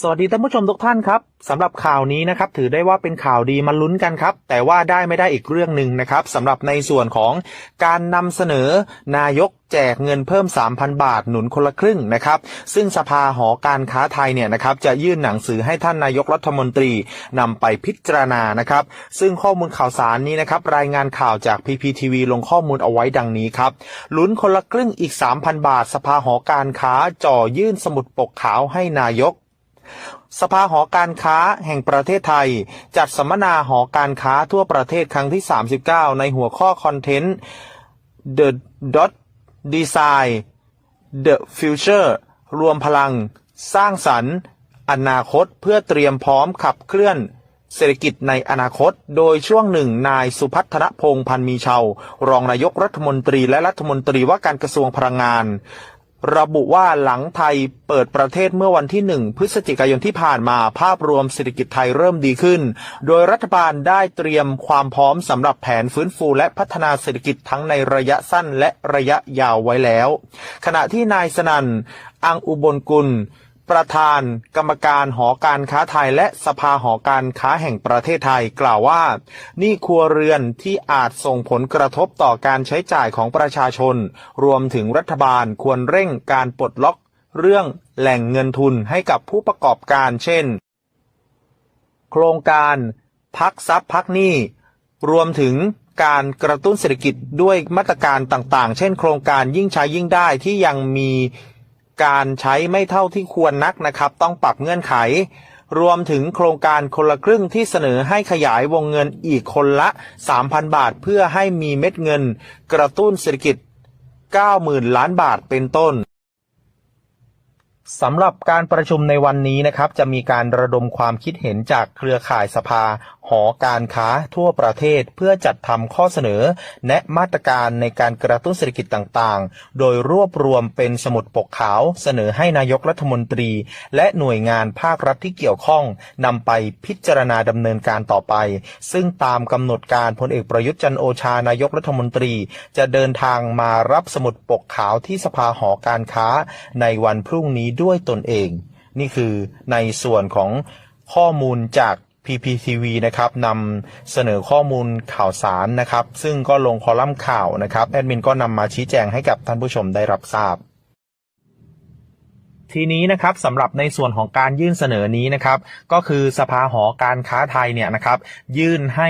สวัสดีท่านผู้ชมทุกท่านครับสำหรับข่าวนี้นะครับถือได้ว่าเป็นข่าวดีมาลุ้นกันครับ แต่ว่าได้ไม่ได้อีกเรื่องหนึ่งนะครับสำหรับในส่วนของการนำเสนอนายกแจกเงินเพิ่ม 3,000 บาทหนุนคนละครึ่งนะครับ ซึ่งสภาหอการค้าไทยเนี่ยนะครับจะยื่นหนังสือให้ท่านนายกรัฐมนตรีนำไปพิจารณานะครับ ซึ่งข้อมูลข่าวสารนี้นะครับรายงานข่าวจาก PPTV ลงข้อมูลเอาไว้ดังนี้ครับลุ้นคนละครึ่งอีก 3,000 บาท สภาหอการค้าจ่อยื่นสมุดปกขาวให้นายก สภาหอการค้าแห่งประเทศไทย จัดสัมมนาหอการค้าทั่วประเทศครั้งที่ 39 ในหัวข้อคอนเทนต์ The Dot Design The Future รวมพลัง สร้างสรรค์ อนาคตเพื่อเตรียมพร้อมขับเคลื่อนเศรษฐกิจในอนาคต โดยช่วงหนึ่งนายสุพัฒนพงษ์พันมีเชาวรองนายกรัฐมนตรีและรัฐมนตรีว่าการกระทรวงพลังงาน ระบุว่าหลังไทยเปิดประเทศเมื่อวันที่ 1 พฤศจิกายนที่ผ่านมาภาพรวมเศรษฐกิจไทยเริ่มดีขึ้น โดยรัฐบาลได้เตรียมความพร้อมสำหรับแผนฟื้นฟูและพัฒนาเศรษฐกิจทั้งในระยะสั้นและระยะยาวไว้แล้ว ขณะที่นายสนันอังอุบลกุล ประธาน กรรมการหอการค้าไทยและสภาหอการค้าแห่งประเทศไทยกล่าวว่านี่ครัวเรือนที่อาจส่งผลกระทบต่อการใช้จ่ายของประชาชน รวมถึงรัฐบาลควรเร่งการปลดล็อกเรื่องแหล่งเงินทุนให้กับผู้ประกอบการเช่น โครงการพักทรัพย์พักหนี้รวมถึงการกระตุ้นเศรษฐกิจด้วยมาตรการต่างๆ เช่น โครงการยิ่งใช้ยิ่งได้ที่ยังมี การใช้ไม่เท่าที่ควรนักนะครับ ต้องปรับเงื่อนไข รวมถึงโครงการคนละครึ่งที่เสนอให้ขยายวงเงินอีกคนละ 3,000 บาทเพื่อให้มีเม็ดเงิน กระตุ้นเศรษฐกิจ 90,000 ล้านบาทเป็นต้นสำหรับการประชุมในวันนี้นะครับ จะมีการระดมความคิดเห็นจากเครือข่ายสภาหอการค้าทั่วประเทศเพื่อจัดทำข้อเสนอ แนะมาตรการในการกระตุ้นเศรษฐกิจต่างๆ โดยรวบรวมเป็นสมุดปกขาวเสนอให้นายกรัฐมนตรี และหน่วยงานภาครัฐที่เกี่ยวข้องนำไปพิจารณาดำเนินการต่อไป ซึ่งตามกำหนดการพลเอกประยุทธ์จันโอชานายกรัฐมนตรี จะเดินทางมารับสมุดปกขาวที่สภาหอการค้า ในวันพรุ่งนี้ด้วยตนเอง นี่คือในส่วนของข้อมูลจาก PPTV นะครับนำเสนอข้อมูลข่าวสารนะครับ ซึ่งก็ลงคอลัมน์ข่าวนะครับ แอดมินก็นำมาชี้แจงให้กับท่านผู้ชมได้รับทราบ ทีนี้นะครับสำหรับในส่วนของการยื่นเสนอนี้นะครับ ก็คือสภาหอการค้าไทยเนี่ยนะครับ ยื่นให้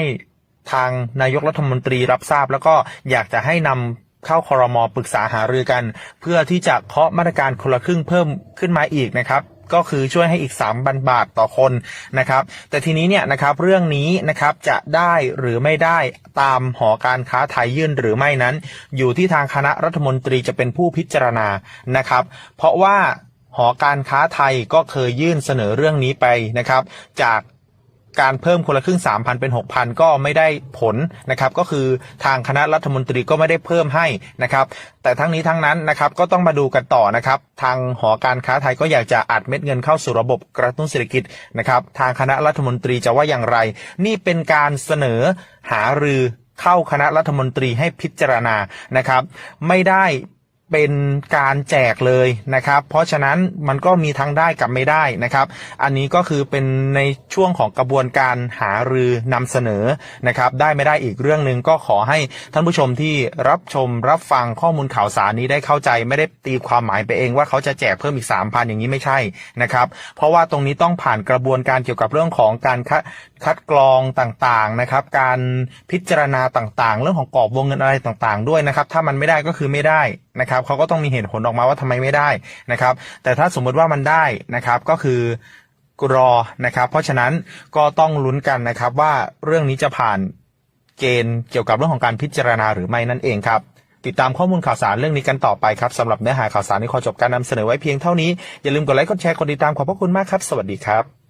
ทางนายกรัฐมนตรีรับทราบ แล้วก็อยากจะให้นำเข้าคอรมอปรึกษาหารือกัน เพื่อที่จะเคาะมาตรการคนละครึ่งเพิ่มขึ้นมาอีกนะครับ ก็คือช่วยให้อีก 3 บันบาทต่อคนนะครับ แต่ทีนี้เนี่ยนะครับเรื่องนี้นะครับจะได้หรือไม่ได้ตามหอการค้าไทยยื่นหรือไม่นั้น อยู่ที่ทางคณะรัฐมนตรีจะเป็นผู้พิจารณานะครับ เพราะว่าหอการค้าไทยก็เคยยื่นเสนอเรื่องนี้ไปนะครับ จาก การเพิ่มคนละครึ่ง 3,000 เป็น 6,000 ก็ไม่ได้ผลนะครับ ก็คือทางคณะรัฐมนตรีก็ไม่ได้เพิ่มให้นะครับ แต่ทั้งนี้ทั้งนั้นนะครับก็ต้องมาดูกันต่อนะครับ ทางหอการค้าไทยก็อยากจะอัดเม็ดเงินเข้าสู่ระบบกระตุ้นเศรษฐกิจนะครับ ทางคณะรัฐมนตรีจะว่าอย่างไร นี่เป็นการเสนอหารือเข้าคณะรัฐมนตรีให้พิจารณานะครับ ไม่ได้ เป็นการแจกเลยนะครับ เพราะฉะนั้นมันก็มีทั้งได้กับไม่ได้นะครับ อันนี้ก็คือเป็นในช่วงของกระบวนการหารือนำเสนอนะครับ ได้ไม่ได้อีกเรื่องหนึ่งก็ขอให้ท่านผู้ชมที่รับชมรับฟังข้อมูลข่าวสารนี้ได้เข้าใจไม่ได้ตีความหมายไปเองว่าเขาจะแจกเพิ่มอีกสามพันอย่างนี้ไม่ใช่นะครับ เพราะว่าตรงนี้ต้องผ่านกระบวนการเกี่ยวกับเรื่องของการ คัดกรองต่างๆนะครับ การพิจารณาต่างๆ เรื่องของกรอบวงเงินอะไรต่างๆ ด้วยนะครับ ถ้ามันไม่ได้ก็คือไม่ได้นะครับเขาก็ต้องมีเหตุผลออกมาว่าทำไมไม่ได้นะครับ แต่ถ้าสมมติว่ามันได้นะครับก็คือรอนะครับ เพราะฉะนั้นก็ต้องลุ้นกันนะครับว่าเรื่องนี้จะผ่านเกณฑ์เกี่ยวกับเรื่องของการพิจารณาหรือไม่นั่นเองครับติดตามข้อมูลข่าวสารเรื่องนี้กันต่อไปครับสำหรับเนื้อหาข่าวสารที่ขอจบการนำเสนอไว้เพียงเท่านี้ อย่าลืมกดไลค์กดแชร์กดติดตามขอบพระคุณมากครับ สวัสดีครับ